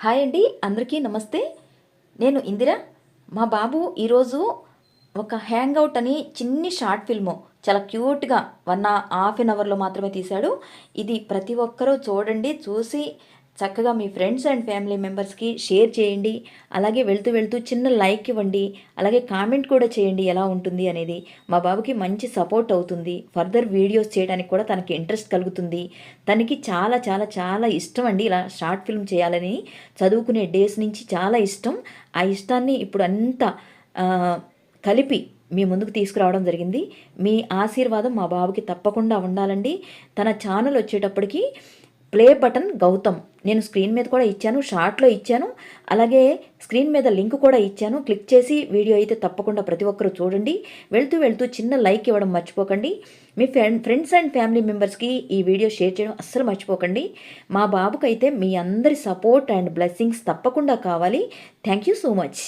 Hi అండి అందరికీ నమస్తే. నేను ఇందిర. మా బాబు ఈరోజు ఒక హ్యాంగ్ అవుట్ అని చిన్ని షార్ట్ ఫిల్ము చాలా క్యూట్గా వన్ హాఫ్ అన్ అవర్లో మాత్రమే తీశాడు. ఇది ప్రతి ఒక్కరూ చూడండి చూసి చక్కగా మీ ఫ్రెండ్స్ అండ్ ఫ్యామిలీ మెంబర్స్కి షేర్ చేయండి. అలాగే వెళ్తూ వెళ్తూ చిన్న లైక్ ఇవ్వండి. అలాగే కామెంట్ కూడా చేయండి ఎలా ఉంటుంది అనేది. మా బాబుకి మంచి సపోర్ట్ అవుతుంది. ఫర్దర్ వీడియోస్ చేయడానికి కూడా తనకి ఇంట్రెస్ట్ కలుగుతుంది. తనకి చాలా చాలా చాలా ఇష్టం అండి ఇలా షార్ట్ ఫిల్మ్ చేయాలని. చదువుకునే డేస్ నుంచి చాలా ఇష్టం. ఆ ఇష్టాన్ని ఇప్పుడు అంతా కలిపి మీ ముందుకు తీసుకురావడం జరిగింది. మీ ఆశీర్వాదం మా బాబుకి తప్పకుండా ఉండాలండి. తన ఛానల్ వచ్చేటప్పటికి ప్లే బటన్ గౌతమ్. నేను స్క్రీన్ మీద కూడా ఇచ్చాను షార్ట్లో ఇచ్చాను అలాగే స్క్రీన్ మీద లింక్ కూడా ఇచ్చాను. క్లిక్ చేసి వీడియో అయితే తప్పకుండా ప్రతి ఒక్కరూ చూడండి. వెళ్తూ వెళ్తూ చిన్న లైక్ ఇవ్వడం మర్చిపోకండి. మీ ఫ్రెండ్ ఫ్రెండ్స్ అండ్ ఫ్యామిలీ మెంబర్స్కి ఈ వీడియో షేర్ చేయడం అస్సలు మర్చిపోకండి. మా బాబుకైతే మీ అందరి సపోర్ట్ అండ్ బ్లెస్సింగ్స్ తప్పకుండా కావాలి. Thank you so much.